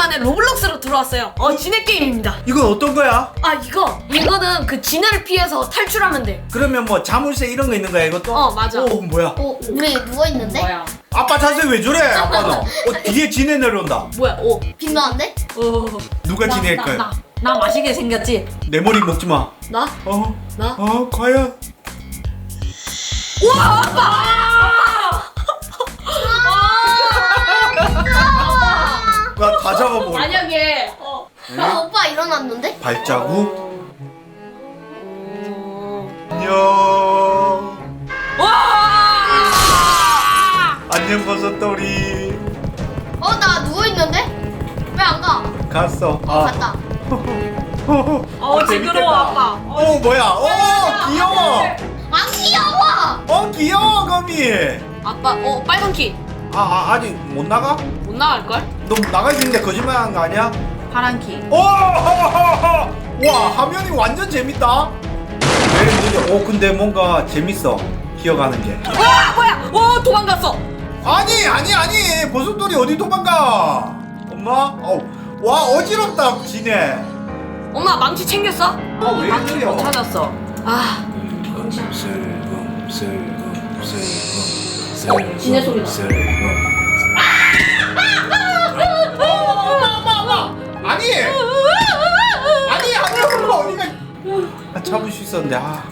오랜만에 로블록스로 들어왔어요. 어, 진해 게임입니다. 이건 어떤 거야? 아, 이거 이거는 그 진해를 피해서 탈출하면 돼. 그러면 뭐 자물쇠 이런 거 있는 거야 이것도? 어, 맞아. 오 뭐야? 어, 우리 누워 있는데? 뭐야? 아빠 자세 왜 저래? 아빠는 어, 뒤에 지네 내려온다. 뭐야? 오. 빛나는데? 어. 누가 나, 지낼까? 나, 나 맛있게 생겼지? 내 머리 먹지 마. 나? 어? 나? 어 과연? 우와, 아빠! 나다 잡아먹을. 만약에 어. 아, 오빠 일어났는데? 발자국. 안녕. 와! 안녕 버섯돌이. 어, 나 누워 있는데? 왜 안 가? 갔어. 어, 갔다. 어, 징그러워, 아빠. 어 뭐야? 어 귀여워. 안 귀여워! 어 귀여워 거미. 아빠, 어, 빨간 키. 아, 아 아직 못 나가? 못 나갈 걸? 너수 있는데 거짓말한 거 아니야? 파란 키. 오! 와 화면이 완전 재밌다. 왜 이러지? 오 근데 뭔가 재밌어. 기어가는 게. 와, 뭐야? 오, 도망갔어. 아니 아니 아니 버섯돌이 어디 도망가? 엄마? 어, 와 어지럽다 지네. 엄마 망치 챙겼어? 어왜 이래요? 찾았어. 아, 지네 소리 나. 아, 잡을 수 있었는데 아.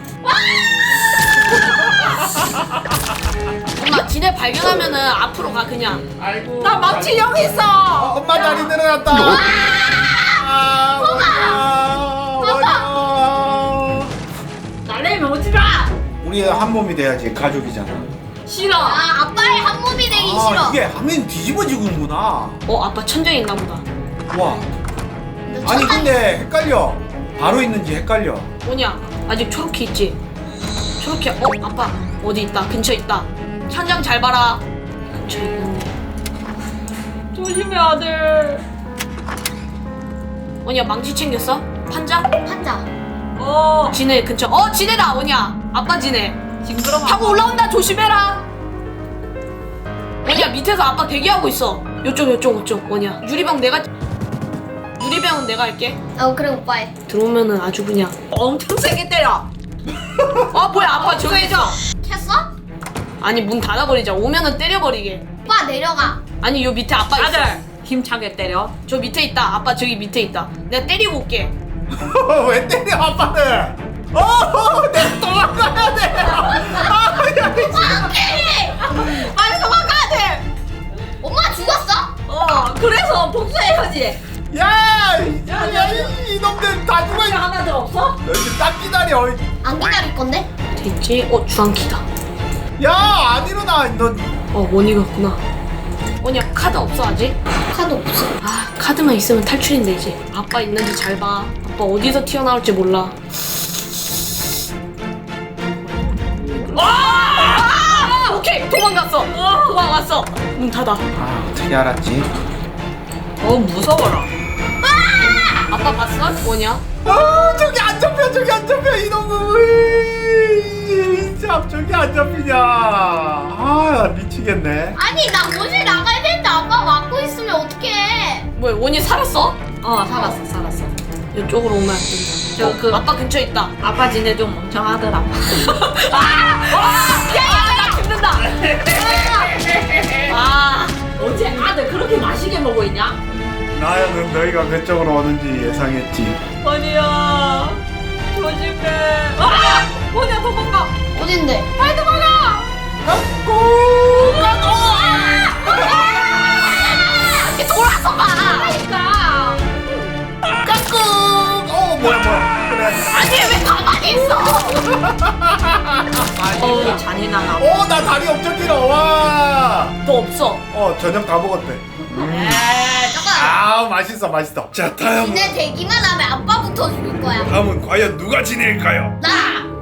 엄마 지네 발견하면은 앞으로 가 그냥. 아이고. 나 망치 영 어, 있어. 엄마 다리 늘어났다. 아, 원이야. 원이야. 나래면 오지 마. 우리 한 몸이 돼야지 가족이잖아. 싫어. 아, 아빠의 한 몸이 되기 아 싫어. 이게 화면 뒤집어지구나. 어, 아빠 천장에 있나 보다. 와. 너 아니 근데 헷갈려. 바로 있는지 헷갈려. 뭐냐? 아직 초록키 있지? 초록키. 어, 아빠 어디 있다? 근처에 있다. 천장 잘 봐라. 근처에 있는데. 조심해 아들. 원이야 망치 챙겼어? 판자? 판자. 어. 지네 근처. 어 지네다 원이야. 아빠 지네. 징그러워. 타고 올라온다 조심해라. 원이야 밑에서 아빠 대기하고 있어. 요쪽 요쪽 요쪽 원이야. 유리병 내가. 유리병은 내가 할게. 어, 그래, 오빠 해. 들어오면은 아주 그냥 엄청 세게 때려. 아 뭐야 아빠 저기 있어. 켰어? 아니 문 닫아버리자. 오면은 때려버리게. 오빠 내려가. 아니 요 밑에 아빠 있어. 아들 힘차게 때려 저 밑에 있다. 아빠 저기 밑에 있다. 내가 때리고 올게. 왜 때려 아빠를? 어, 내가 도망가야 돼. 아, 야, 오케이! 빨리 도망가야 돼. 엄마 죽었어? 어 그래서 복수해야지 야, 야, 야, 이- 이놈들 다 죽어 있. 하나도 없어? 너희들 딱 기다려. 안 기다릴 건데? 됐지? 어 주황키다. 야, 안 일어나. 너 어 원이가 없구나. 원이야 카드 없어 아직? 카드 없어. 아 카드만 있으면 탈출인데 이제. 아빠 있는지 잘 봐. 아빠 어디서 튀어나올지 몰라. 아! 오케이 도망갔어. 도망갔어. 문 닫아. 아, 어떻게 알았지? 어 무서워라 아빠 봤어? 뭐냐? 아, 저기 안 잡혀, 저기 안 잡혀, 이놈의. 참, 저기 안 잡히냐. 아, 미치겠네. 아니, 나 거실 나가야 되는데 아빠 막고 있으면 어떡해. 뭐야 원이 살았어? 어 살았어 살았어 이쪽으로 오면 안 된다. 저 그- 아빠 근처에 있다. 아빠 지네 좀 멍청하더라 야야야 죽는다. 아 어째 아들 그렇게 맛있게 먹고 있냐? 나야는 너희가 그쪽으로 오는지 예상했지. 원이야 조심해 아! 원이야 도망가 어딘데? 빨리 도망가. 갖고 이렇게 돌아서 봐. 그러니까 까꿍. 어, 뭐야, 뭐야. 그래. 아니 왜 가만히 있어? 어 잔인하나 어, 나 다리 엄청 길어. 와. 너 없어. 어, 저녁 다 먹었대. 에이, 잠깐. 아, 맛있어, 맛있어. 자, 다음. 니네 대기만 하면 아빠부터 죽일 거야. 다음은 과연 누가 지낼까요? 나!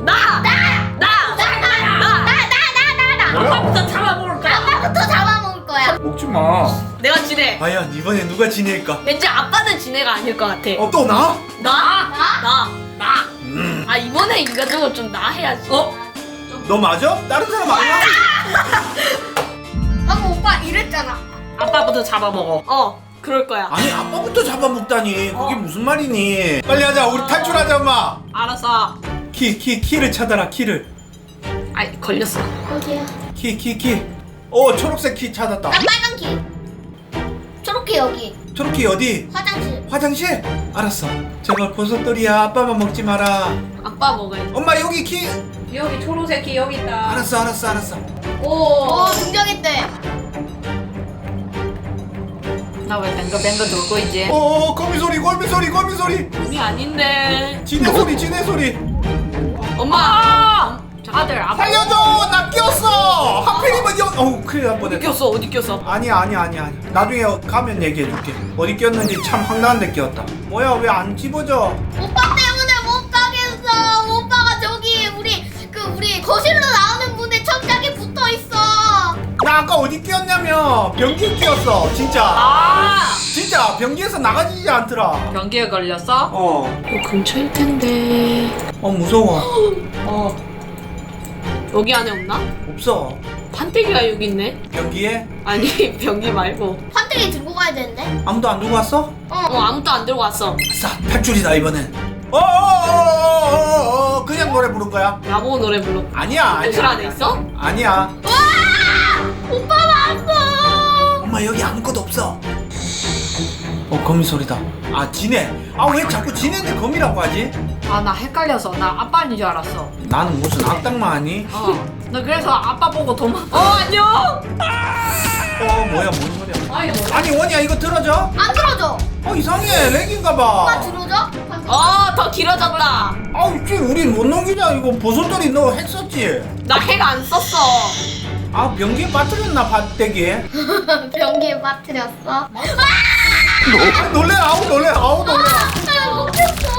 나. 나! 나. 나! 나! 나! 나! 나! 나! 뭐야? 아빠부터 잡아먹을 거야 아빠부터 잡아먹을 거야. 먹지 마. 내가 지네. 과연 이번에 누가 지낼까? 왠지 아빠는 지네가 아닐 것 같아. 어, 또 나? 나. 나? 나. 나. 음. 아 이번에 이가지고 좀 나 해야지. 어? 너 맞아? 다른 사람 아니야? 방금 오빠 이랬잖아. 아빠부터 잡아먹어 어. 그럴 거야. 아니 아빠부터 잡아먹다니 그게 어. 무슨 말이니 빨리 하자 우리 탈출하자 엄마 알았어. 키 키 키를 찾아라 키를 아이 걸렸어. 어디야? 키 키키오 초록색 키 찾았다 나 빨간 키. 초록키 여기. 초록 키 어디 화장실. 화장실 알았어 제발 버섯돌이야 아빠만 먹지 마라 아빠 먹어야지. 엄마 여기 키 여기 초록색 키 여기 있다. 알았어 알았어 알았어 오. 오 등장했대. 나 왜 뱅글뱅글 돌고 있지? 어 거미 소리 거미 소리 거미 소리 우리 아닌데. 지네 소리 지네 소리 엄마. 아! 아들 아빠. 살려줘 나 끼었어 하필이면 여 어우 큰일 날 어디 뻔했다 꼈어? 어디 꼈어? 아니야 아니야 아니야 아니야 나중에 가면 얘기해줄게 어디 꼈는지 참 황당한 데 꼈다 뭐야 왜 안 집어져 오빠 때문에 못 가겠어. 오빠가 저기 나 아까 어디 끼었냐면 변기에 끼었어 진짜 아! 진짜 변기에서 나가지지 않더라 변기에 걸렸어? 어, 어 근처일 텐데. 어 무서워 어. 여기 안에 없나? 없어 판때기가 여기 있네. 변기에 아니 변기 말고. 판때기 들고 가야 되는데. 아무도 안 두고 왔어? 어. 어 아무도 안 들고 왔어. 아싸 탈출이다 이번엔 어어어어어 그냥 노래 부른 거야? 나보고 노래 불러. 아니야 아니야 안에 있어? 아니야 오빠 왔어. 엄마 여기 아무것도 없어 어 거미 소리다 아 지네 아 왜 자꾸 지네인데 거미라고 하지? 아 나 헷갈려서 나 아빠인 줄 알았어. 나는 무슨 악당만 하니? 어. 나 그래서 아빠 보고 도망. 어 안녕. 어 뭐야 뭔 소리야 아니 뭐. 아니 원이야 이거 들어줘? 안 들어줘. 어 이상해 렉인가 오빠 봐 들어줘? 어더 길어졌다. 아우 쟤 우린 못 넘기자 이거 버섯돌이 너 했었지? 나 핵 안 썼어. 아 변기에 빠뜨렸나 밭대기에? 변기에 빠뜨렸어. 아 놀래 아우 놀래 아우 놀래 나 먹혔어.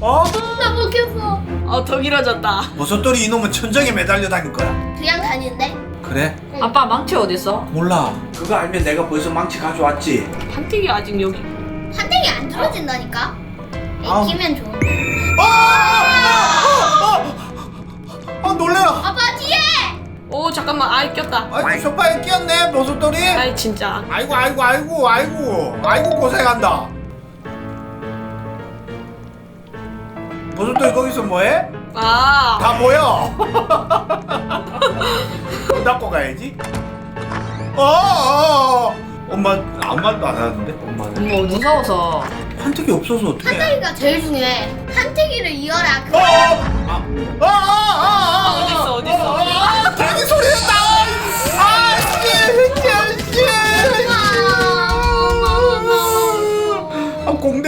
어? 나 먹혔어. 어 더 길어졌다. 버섯돌이 이놈은 천장에 매달려 다닐 거야 그냥 다니는데? 그래? 아빠 망치 어디 있어? 몰라 그거 알면 내가 벌써 망치 가져왔지 판때기 아직 여기. 판때기 안 들어진다니까? 아우. 익히면 좋은데. 아! 아! 잠깐만 아이 꼈다. 아이 소파에 끼었네 버섯돌이 아이 진짜. 아이고 아이고 아이고 아이고 아이고 고생한다 버섯돌이 거기서 뭐해? 아. 다 모여 문 닫고 가야지 어, 어, 어. 엄마 아무 말도 안 하는데 엄마는 엄마 어디? 무서워서. 판택이 없어서 어떡해 판때기가 제일 중요해. 판때기를 이어라. 그 어! 아! 아! 아! 아! 아! 어딨어, 어딨어? 아! 돼지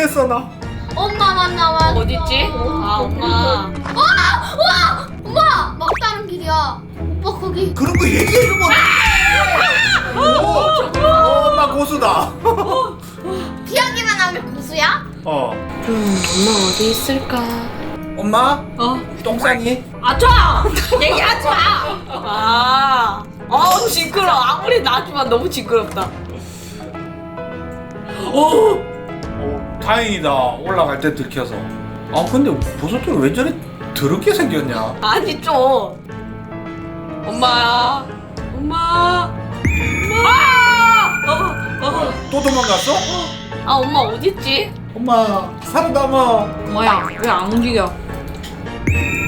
아, 공됐어 나 엄마 만나면 어딨지? 아 엄마. 와! 와! 엄마! 막다른 길이야. 오빠 거기. 그런 거 얘기해 주면 오! 어, 엄마 고수다 비하기만 하면 고수야? 어음 엄마 어디 있을까? 엄마 어. 똥싸니 아저 얘기하지 마. 아. 어우 징그러. 아무리 놔주면 너무 징그럽다. 오. 어, 다행이다 올라갈 때 들켜서 아 근데 버섯돌이 왜 저래 더럽게 생겼냐 아니 좀. 엄마야. 엄마. 엄마. 어, 어. 또 도망갔어? 아 엄마 어딨지? 엄마 살아남아 뭐야 왜 안 움직여?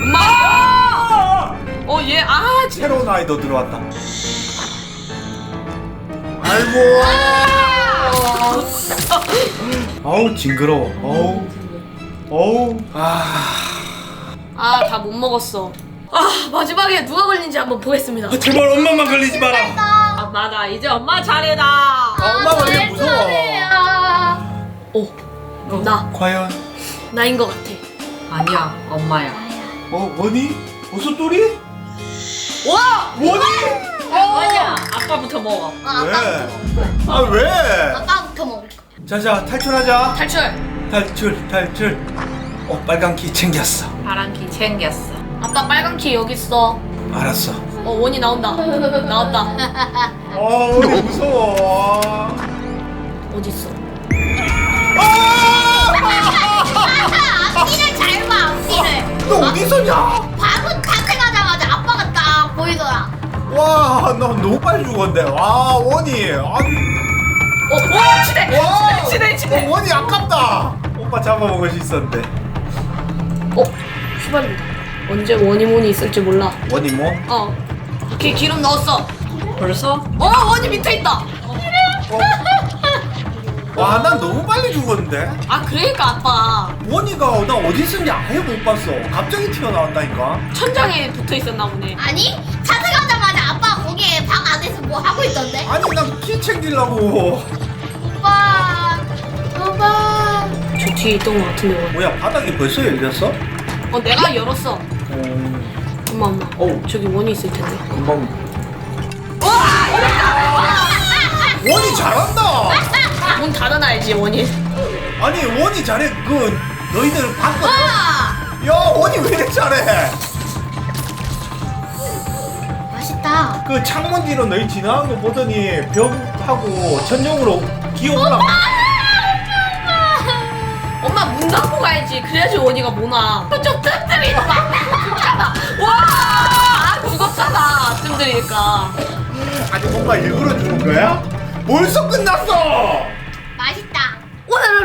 엄마. 아! 어얘 아. 새로운 아이도 들어왔다 아이고 아우 징그러워 어우 어우 아 아 다 못 먹었어. 아 마지막에 누가 걸린지 한번 보겠습니다. 제발 엄마만 걸리지 마라 아빠 나 이제 엄마 차례다. 아, 엄마가 왜 제일 무서워. 오. 나 과연 나인 것 같아. 아니야 엄마야. 어 뭐니? 버섯돌이? 와. 뭐니? 아니야 아빠부터 먹어. 어, 아빠부터 먹을 거야. 아 왜? 아빠부터 먹을 거야. 자자 탈출하자 탈출. 탈출 탈출 어 빨간 키 챙겼어 파란 키 챙겼어. 아빠 빨간 키 여기 있어. 알았어 어 원이 나온다. 나왔다. 어 우리 무서워 어디 있어? 아! 앞뒤를 잘 봐, 앞뒤를. 너 어디 있었냐? 바로 탄생하자마자 아빠가 딱 보이더라. 와, 나 너무 빨리 죽었네. 와, 원이. 아주. 어, 와 치대. 와, 아빠 잡아먹을 수 있었는데. 어 휘발유다. 언제 원이 뭐니 있을지 몰라. 원이 뭐? 어. 이렇게 기름 넣었어. 벌써? 어 원이 밑에 있다. 어? 와, 난 너무 빨리 죽었는데. 아 그러니까 아빠 원이가 나 어디 있는지 아예 못 봤어. 갑자기 튀어나왔다니까. 천장에 붙어 있었나 보네. 아니 찾아가 뭐 하고 있던데 아니, 난 키 챙기려고. 오빠 오빠 저 뒤에 있던 것 같은데 원. 뭐야, 바닥이 벌써 열렸어? 어 내가 열었어. 어, 엄마 엄마. 어우. 저기 원이 있을 텐데. 금방. 원이 잘한다. 문 닫아놔야지 원이. 아니, 원이 잘해. 그, 너희들 봤거든? 와 야, 원이 왜 이렇게 잘해? 있다 그 창문 뒤로 너희 지나간 거 보더니 벽하고 천정으로 기어 올라. 엄마 문 닫고 가야지. 그래야지 원이가 뭐나. 좀 마. 죽잖아. 와 아, 죽었잖아. 뜸들이니까. 아니 뭔가 일부러 주는 거야? 벌써 끝났어.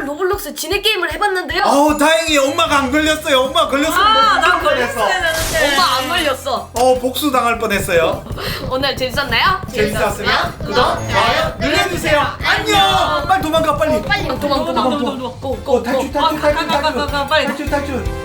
로블록스 진해 게임을 해봤는데요. 어우 다행히 엄마가 안 걸렸어요. 엄마 걸렸으면 아, 뻔했어. 걸렸어야 되는데. 엄마 안 걸렸어. 어 복수 당할 뻔했어요. 오늘 재밌었나요? 재밌었으면 구독, 좋아요 눌러주세요. 안녕. 빨리 도망가 빨리. 빨리 도망 도망 도망, 도망 도망, 고고 어 탈출 탈출 아, 가, 가, 탈출 가, 가, 가, 가, 빨리. 탈출 탈출.